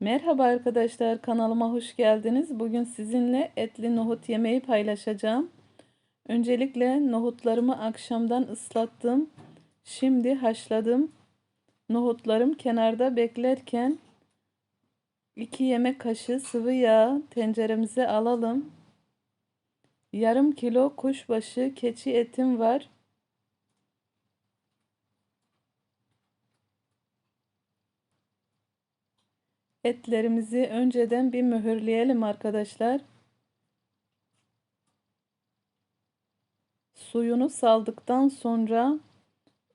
Merhaba arkadaşlar kanalıma hoş geldiniz. Bugün sizinle etli nohut yemeği paylaşacağım. Öncelikle nohutlarımı akşamdan ıslattım. Şimdi haşladım. Nohutlarım kenarda beklerken 2 yemek kaşığı sıvı yağ tenceremize alalım. Yarım kilo kuşbaşı keçi etim var. Etlerimizi önceden bir mühürleyelim arkadaşlar. Suyunu saldıktan sonra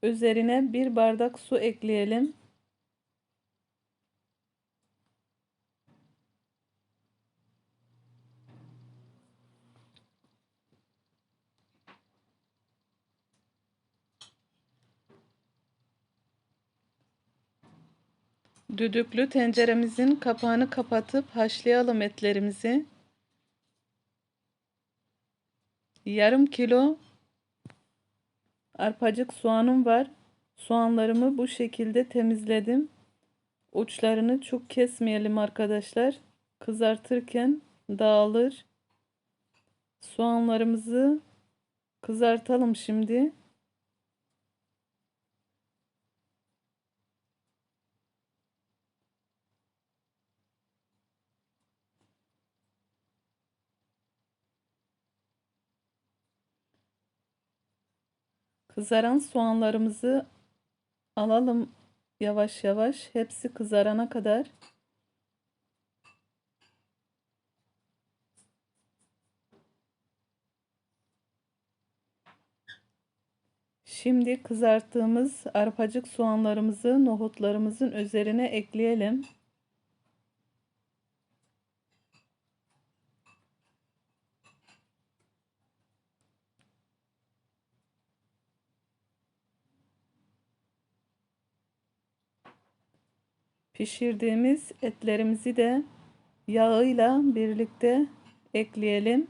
üzerine bir bardak su ekleyelim. Düdüklü tenceremizin kapağını kapatıp haşlayalım etlerimizi. Yarım kilo arpacık soğanım var. Soğanlarımı bu şekilde temizledim. Uçlarını çok kesmeyelim arkadaşlar. Kızartırken dağılır. Soğanlarımızı kızartalım şimdi. Kızaran soğanlarımızı alalım yavaş yavaş. Hepsi kızarana kadar. Şimdi kızarttığımız arpacık soğanlarımızı nohutlarımızın üzerine ekleyelim. Pişirdiğimiz etlerimizi de yağıyla birlikte ekleyelim.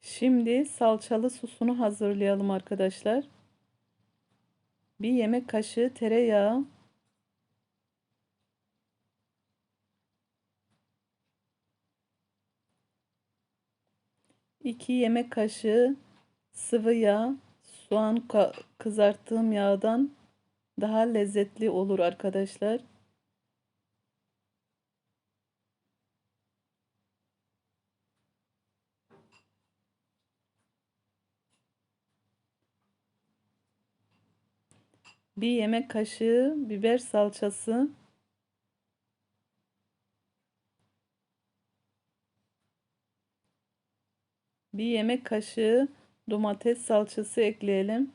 Şimdi salçalı susunu hazırlayalım arkadaşlar. Bir yemek kaşığı tereyağı. iki yemek kaşığı sıvı yağ. Soğan kızarttığım yağdan daha lezzetli olur arkadaşlar. Bir yemek kaşığı biber salçası bir yemek kaşığı domates salçası ekleyelim.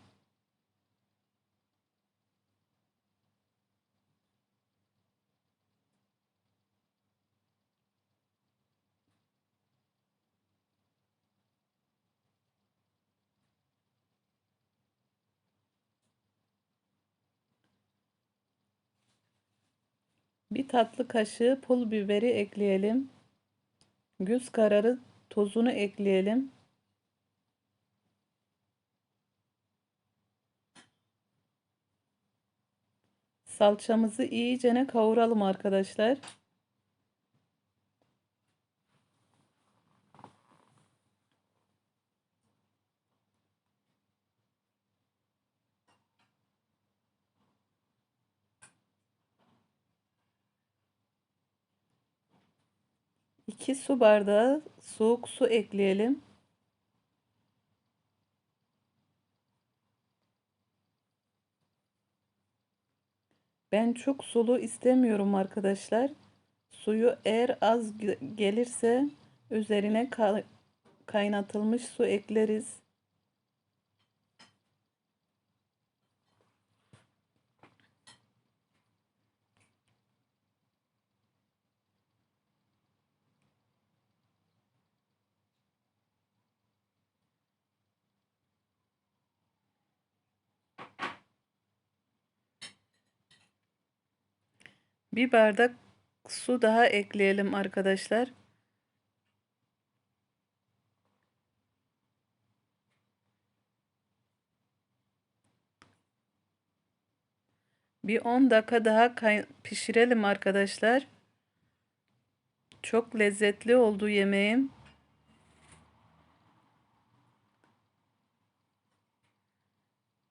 Bir tatlı kaşığı pul biberi ekleyelim. Göz kararı tozunu ekleyelim. Salçamızı iyicene kavuralım arkadaşlar. 2 su bardağı soğuk su ekleyelim. Ben çok sulu istemiyorum arkadaşlar. Suyu eğer az gelirse üzerine kaynatılmış su ekleriz. Bir bardak su daha ekleyelim arkadaşlar. Bir 10 dakika daha pişirelim arkadaşlar. Çok lezzetli oldu yemeğim.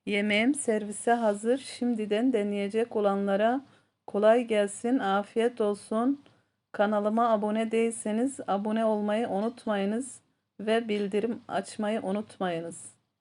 Yemeğim servise hazır. Şimdiden deneyecek olanlara kolay gelsin, afiyet olsun. Kanalıma abone değilseniz abone olmayı unutmayınız ve bildirim açmayı unutmayınız.